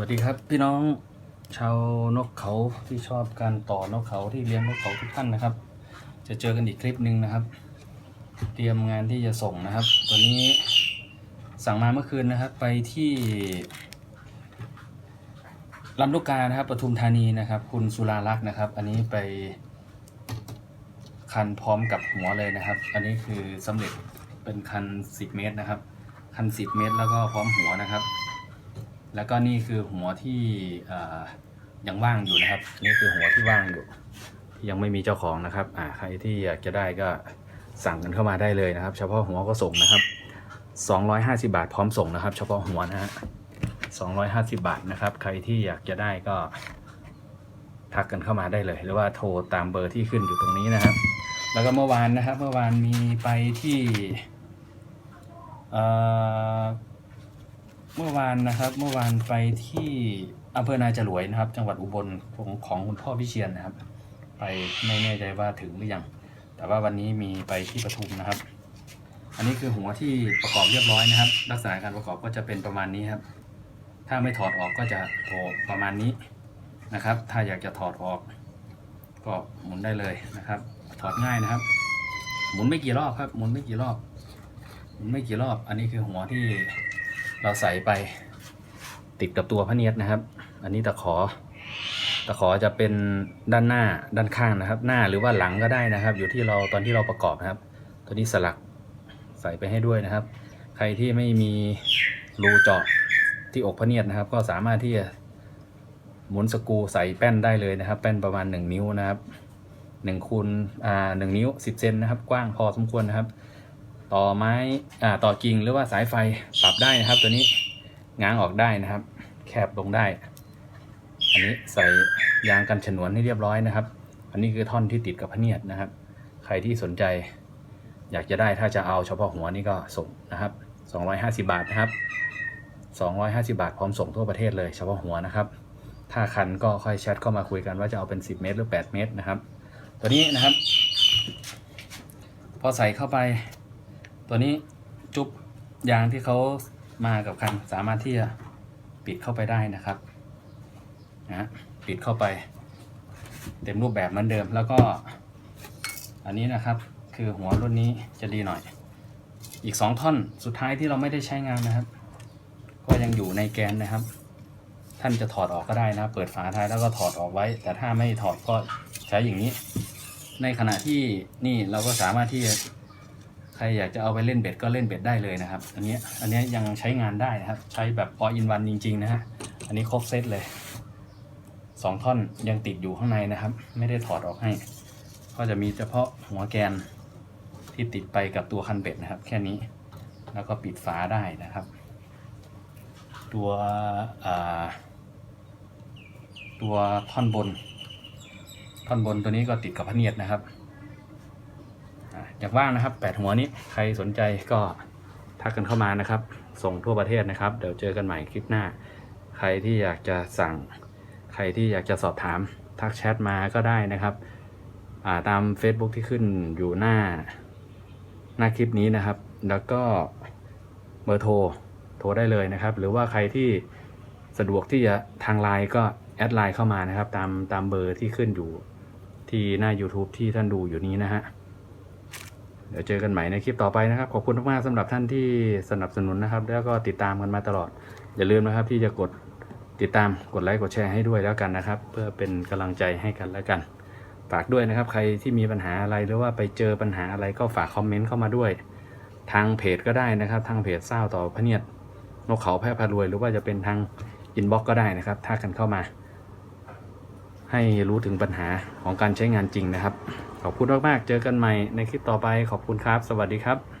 วัสดีครับพี่น้องชาวนกเขาที่ชอบการต่อนกเขาที่เลี้ยงนกเขาทุกท่านนะครับ จะเจอกันอีกคลิปหนึ่งนะครับ เตรียมงานที่จะส่งนะครับ ตัวนี้สั่งมาเมื่อคืนนะครับ ไปที่ลำลูกกานะครับปทุมธานีนะครับ คุณสุรารักษ์นะครับ อันนี้ไปคันพร้อมกับหัวเลยนะครับ อันนี้คือสำเร็จเป็นคัน 10 เมตรนะครับ คัน 10 เมตร แล้วก็พร้อมหัวนะครับ แล้วก็นี่คือหัวที่ยังว่างอยู่นะครับ นี่คือหัวที่ว่างอยู่ที่ยังไม่มีเจ้าของนะครับอ่าใครที่อยากจะได้ก็สั่งกันเข้ามาได้เลยนะครับ เฉพาะหัวก็ส่งนะครับ 250 บาทพร้อมส่งนะครับ เฉพาะหัวนะฮะ250 บาทนะครับ ใครที่อยากจะได้ก็ทักกันเข้ามาได้เลย หรือว่าโทรตามเบอร์ที่ขึ้นอยู่ตรงนี้นะครับ แล้วก็เมื่อวานนะครับ เมื่อวานมีไปที่ เมื่อวานนะครับ เมื่อวานไปที่อำเภอนาจรวยนะครับ จังหวัดอุบลของของคุณพ่อพิเชียนนะครับ ไปไม่แน่ใจว่าถึงหรือยัง แต่ว่าวันนี้มีไปที่ปทุมนะครับ อันนี้คือหัวที่ประกอบเรียบร้อยนะครับ ลักษณะการประกอบก็จะเป็นประมาณนี้ครับ ถ้าไม่ถอดออกก็จะโผล่ประมาณนี้นะครับ ถ้าอยากจะถอดออกก็หมุนได้เลยนะครับ ถอดง่ายนะครับ หมุนไม่กี่รอบครับ หมุนไม่กี่รอบ หมุนไม่กี่รอบ อันนี้คือหัวที่ เราใส่ไปติดกับตัวพระเนียดนะครับ อันนี้ตะขอ ตะขอจะเป็นด้านหน้าด้านข้างนะครับ หน้าหรือว่าหลังก็ได้นะครับ อยู่ที่เราตอนที่เราประกอบนะครับ ตัวนี้สลักใส่ไปให้ด้วยนะครับ ใครที่ไม่มีรูเจาะที่อกพระเนียดนะครับ ก็สามารถที่จะหมุนสกูใส่แป้นได้เลยนะครับ แป้นประมาณ 1 นิ้วนะครับ1คูณอ่าหนึ่งนิ้ว 10เซนนะครับ กว้างพอสมควรนะครับ ต่อไม้อ่าต่อกิ่งหรือว่าสายไฟปรับได้นะครับ ตัวนี้ง้างออกได้นะครับ แคบลงได้ อันนี้ใส่ยางกันฉนวนให้เรียบร้อยนะครับ อันนี้คือท่อนที่ติดกับพเนียดนะครับ ใครที่สนใจ อยากจะได้ถ้าจะเอาเฉพาะหัวนี่ก็ส่งนะครับ 250 บาทนะครับ 250 บาทพร้อมส่งทั่วประเทศเลยเฉพาะหัวนะครับ ถ้าคันก็ค่อยแชทเข้ามาคุยกันว่าจะเอาเป็น 10 เมตรหรือ 8 เมตรนะครับ ตัวนี้นะครับ พอใส่เข้าไป ตัวนี้จุ๊บยางที่เขามากับคันสามารถที่จะปิดเข้าไปได้นะครับนะปิดเข้าไป เต็มรูปแบบเหมือนเดิมแล้วก็ อันนี้นะครับคือหัวรุ่นนี้จะดีหน่อย อีกสองท่อนสุดท้ายที่เราไม่ได้ใช้งานนะครับ ก็ยังอยู่ในแกนนะครับ ท่านจะถอดออกก็ได้นะ เปิดฝาท้ายแล้วก็ถอดออกไว้ แต่ถ้าไม่ถอดก็ใช้อย่างนี้ ในขณะที่นี่เราก็สามารถที่จะ ใครอยากจะเอาไปเล่นเบ็ดก็เล่นเบ็ดได้เลยนะครับ อันนี้อันนี้ยังใช้งานได้นะครับ ใช้แบบพออินวันจริงๆนะฮะ อันนี้ครบเซตเลยสองท่อนยังติดอยู่ข้างในนะครับ ไม่ได้ถอดออกให้ ก็จะมีเฉพาะหัวแกนที่ติดไปกับตัวคันเบ็ดนะครับ แค่นี้แล้วก็ปิดฝาได้นะครับ ตัวตัวท่อนบน ท่อนบนตัวนี้ก็ติดกับพะเนียดนะครับ อยากว่างนะครับแปดหัวนี้ใครสนใจก็ทักกันเข้ามานะครับ ส่งทั่วประเทศนะครับ เดี๋ยวเจอกันใหม่คลิปหน้า ใครที่อยากจะสั่ง ใครที่อยากจะสอบถาม ทักแชทมาก็ได้นะครับาตาม Facebook ที่ขึ้นอยู่หน้า หน้าคลิปนี้นะครับ แล้วก็เบอร์โทรโทรได้เลยนะครับ หรือว่าใครที่สะดวกที่จะทางไลน์ก็แอดไลน์เข้ามานะครับ ตามตามเบอร์ที่ขึ้นอยู่ที่หน้า YouTube ที่ท่านดูอยู่นี้นะฮะ เดี๋ยวเจอกันใหม่ในคลิปต่อไปนะครับ ขอบคุณมากๆสำหรับท่านที่สนับสนุนนะครับ แล้วก็ติดตามกันมาตลอด อย่าลืมนะครับที่จะกดติดตามกดไลค์กดแชร์ให้ด้วยแล้วกันนะครับ เพื่อเป็นกำลังใจให้กันแล้วกันฝากด้วยนะครับ ใครที่มีปัญหาอะไรหรือว่าไปเจอปัญหาอะไรก็ฝากคอมเมนต์เข้ามาด้วย ทางเพจก็ได้นะครับ ทางเพจเศร้าต่อพระเนียดนกเขาแพร่พารวย หรือว่าจะเป็นทางอินบ็อกก็ได้นะครับทักกันเข้ามา ให้รู้ถึงปัญหาของการใช้งานจริงนะครับ ขอบคุณมากๆ เจอกันใหม่ในคลิปต่อไปขอบคุณครับ สวัสดีครับ